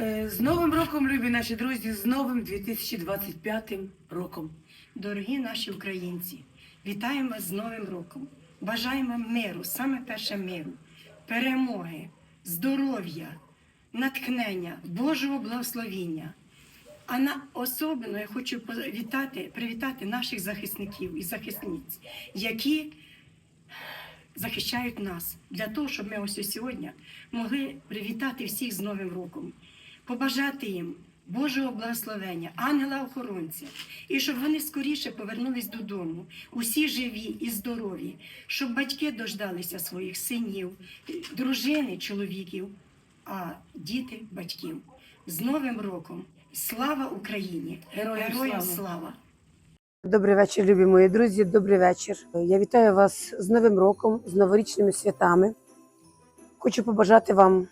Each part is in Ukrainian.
Е, З Новим роком, любі наші друзі, з новим 2025 роком. Дорогі наші українці, вітаємо вас з Новим роком. Бажаємо миру, саме перше миру, перемоги, здоров'я, натхнення, Божого благословіння. А на особливо я хочу вітати, привітати наших захисників і захисниць, які захищають нас для того, щоб ми ось сьогодні могли привітати всіх з Новим роком, побажати їм Божого благословення, ангела-охоронця, і щоб вони скоріше повернулись додому, усі живі і здорові, щоб батьки дождалися своїх синів, дружини, чоловіків, а діти батьків. З Новим роком! Слава Україні! Героям Героям слава! слава! Добрий вечір, любі мої друзі. Добрий вечір. Я вітаю вас з Новим роком, з новорічними святами. Хочу побажати вам,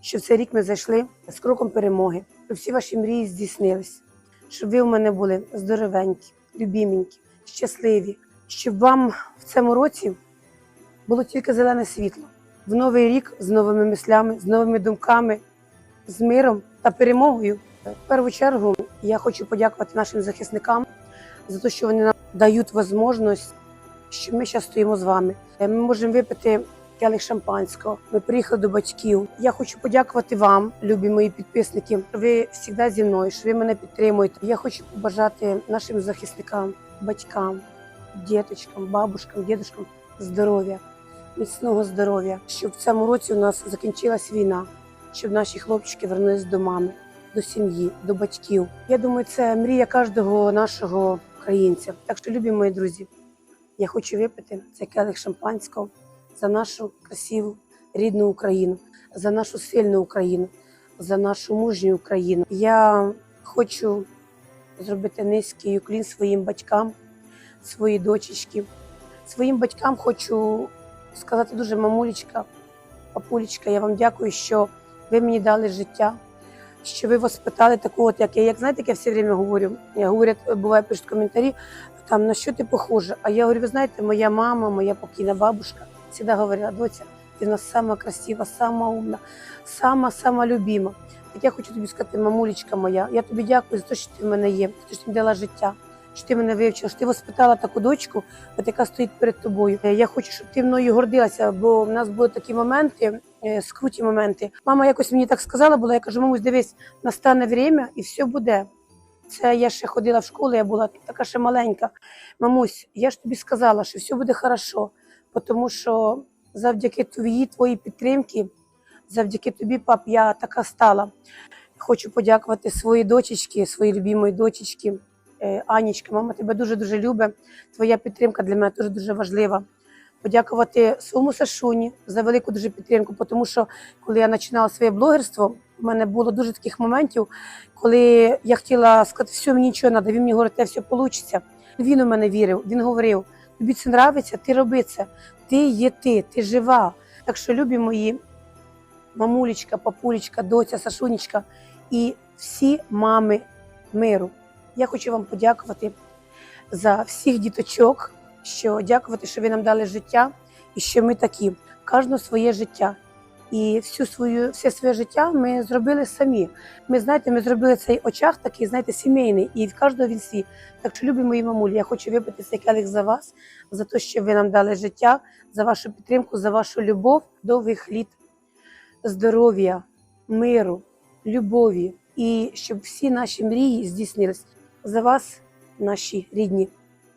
щоб цей рік ми зайшли з кроком перемоги, щоб всі ваші мрії здійснились, щоб ви у мене були здоровенькі, любіменькі, щасливі, щоб вам в цьому році було тільки зелене світло. В новий рік з новими мислями, з новими думками, з миром та перемогою. В першу чергу я хочу подякувати нашим захисникам за те, що вони нам дають можливість, що ми зараз стоїмо з вами. Ми можемо випити келих шампанського. Ми приїхали до батьків. Я хочу подякувати вам, любі мої підписники. Ви завжди зі мною, що ви мене підтримуєте. Я хочу побажати нашим захисникам, батькам, діточкам, бабушкам, дідушкам здоров'я, міцного здоров'я, щоб в цьому році у нас закінчилась війна, щоб наші хлопчики вернулись до мами до сім'ї, до батьків. Я думаю, це мрія кожного нашого українця. Так що, любі мої друзі, я хочу випити цей келих шампанського за нашу красиву рідну Україну, за нашу сильну Україну, за нашу мужню Україну. Я хочу зробити низький уклін своїм батькам, своїй дочечці. Своїм батькам хочу сказати дуже мамулечка, папулечка, я вам дякую, що ви мені дали життя що ви вас питали такого, от як я. Як знаєте, як я все время говорю, я говорять, буває пишуть коментарі, там на що ти похожа? А я говорю, ви знаєте, моя мама, моя покійна бабушка завжди говорила, доця, ти у нас сама красива, сама умна, сама сама любима. Так я хочу тобі сказати, мамулечка моя, я тобі дякую за те, що ти в мене є, за те, що ти дала життя. Що ти мене вивчила, що ти воспитала таку дочку, от яка стоїть перед тобою. Е, Я хочу, щоб ти мною гордилася, бо в нас були такі моменти, е, скруті моменти. Мама якось мені так сказала була, я кажу, мамусь, дивись, настане время і все буде. Це я ще ходила в школу, я була така ще маленька. Мамусь, я ж тобі сказала, що все буде хорошо, тому що завдяки твоїй твоїй підтримки, завдяки тобі, пап, я така стала. Хочу подякувати своїй дочечці, своїй любимої дочечці. Е, Анічка, мама тебе дуже-дуже любить. Твоя підтримка для мене дуже дуже важлива. Подякувати своєму Сашуні за велику дуже підтримку, тому що коли я починала своє блогерство, в мене було дуже таких моментів, коли я хотіла сказати, все, мені нічого треба, він мені говорить, те все вийде. Він у мене вірив, він говорив, тобі це подобається, ти роби це, ти є ти, ти жива. Так що, любі мої, мамулечка, папулечка, доця, Сашунечка і всі мами миру. Я хочу вам подякувати за всіх діточок, що дякувати, що ви нам дали життя, і що ми такі, кожне своє життя. І всю свою, все своє життя ми зробили самі. Ми знаєте, ми зробили цей очах такий, знаєте, сімейний, і в кожного він свій. Так що, любі мої мамулі, я хочу випити цей келих за вас, за те, що ви нам дали життя, за вашу підтримку, за вашу любов, довгих літ, здоров'я, миру, любові, і щоб всі наші мрії здійснились за вас, наші рідні.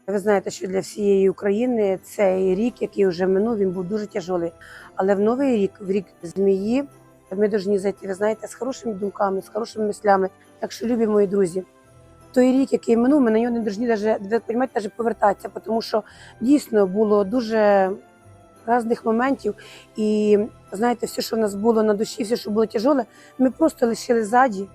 Ви знаєте, що для всієї України цей рік, який вже минув, він був дуже тяжелий. Але в новий рік, в рік змії, ми повинні зайти, ви знаєте, з хорошими думками, з хорошими мислями. Так що, любі мої друзі, той рік, який минув, ми на нього не повинні навіть, повертатися, тому що дійсно було дуже різних моментів. І знаєте, все, що в нас було на душі, все, що було тяжеле, ми просто лишили ззаді.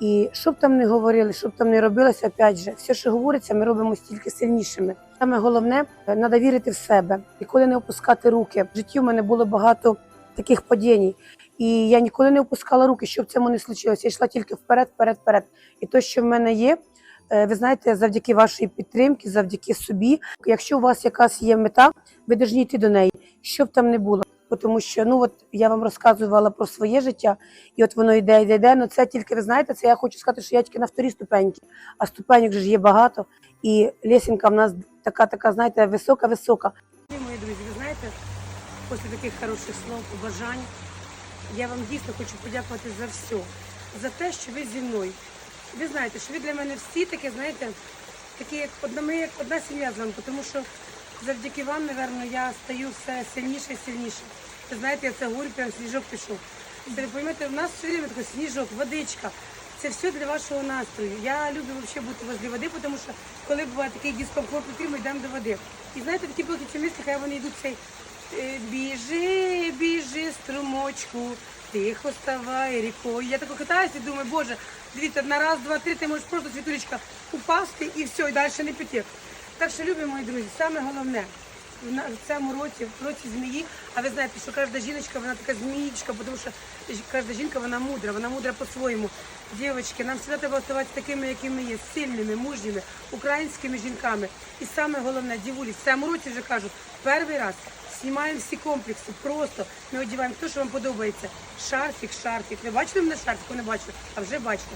І що б там не говорили, що б там не робилося, опять же, все, що говориться, ми робимо стільки сильнішими. Саме головне, треба вірити в себе, ніколи не опускати руки. В житті в мене було багато таких падінь. І я ніколи не опускала руки, щоб цьому не случилося. Я йшла тільки вперед, вперед, вперед. І те, що в мене є, е, ви знаєте, завдяки вашій підтримці, завдяки собі. Якщо у вас якась є мета, ви повинні йти до неї, що б там не було. Тому що ну от я вам розказувала про своє життя, і от воно йде, йде, йде. Ну це тільки ви знаєте, це я хочу сказати, що я тільки на вторій ступеньки, а ступеньок же ж є багато, і лесінка в нас така, така, знаєте, висока, висока. Мої друзі, ви знаєте, після таких хороших слов, побажань, я вам дійсно хочу подякувати за все, за те, що ви зі мною. Ви знаєте, що ви для мене всі такі, знаєте, такі як одна, ми як одна сім'я з вами, тому що завдяки вам, напевно, я стаю все сильніше і сильніше. Ви знаєте, я це говорю, прям сніжок пішов. Це, розумієте, у нас все время такий сніжок, водичка. Це все для вашого настрою. Я люблю взагалі бути возле води, тому що коли буває такий дискомфорт, ми йдемо до води. І знаєте, такі ці мислі, хай вони йдуть цей е, біжи, біжи, струмочку, тихо ставай рікою. Я тако катаюся і думаю, боже, дивіться, на раз, два, три, ти можеш просто світулечка упасти і все, і далі не піти. Так що, любі мої друзі, саме головне в цьому році, в році змії, а ви знаєте, що кожна жіночка, вона така змієчка, тому що кожна жінка, вона мудра, вона мудра по-своєму. Дівчатки, нам завжди треба оставатися такими, якими є, сильними, мужніми, українськими жінками. І саме головне, дівулі, в цьому році вже кажу, перший раз знімаємо всі комплекси, просто ми одягаємо те, що вам подобається. Шарфік, шарфік. Ви бачили мене шарфіку? Не бачили, а вже бачите.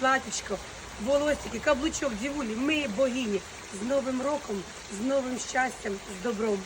Платічко, волосики, каблучок, дівулі, ми богині. З Новим роком, з новим щастям, з добром.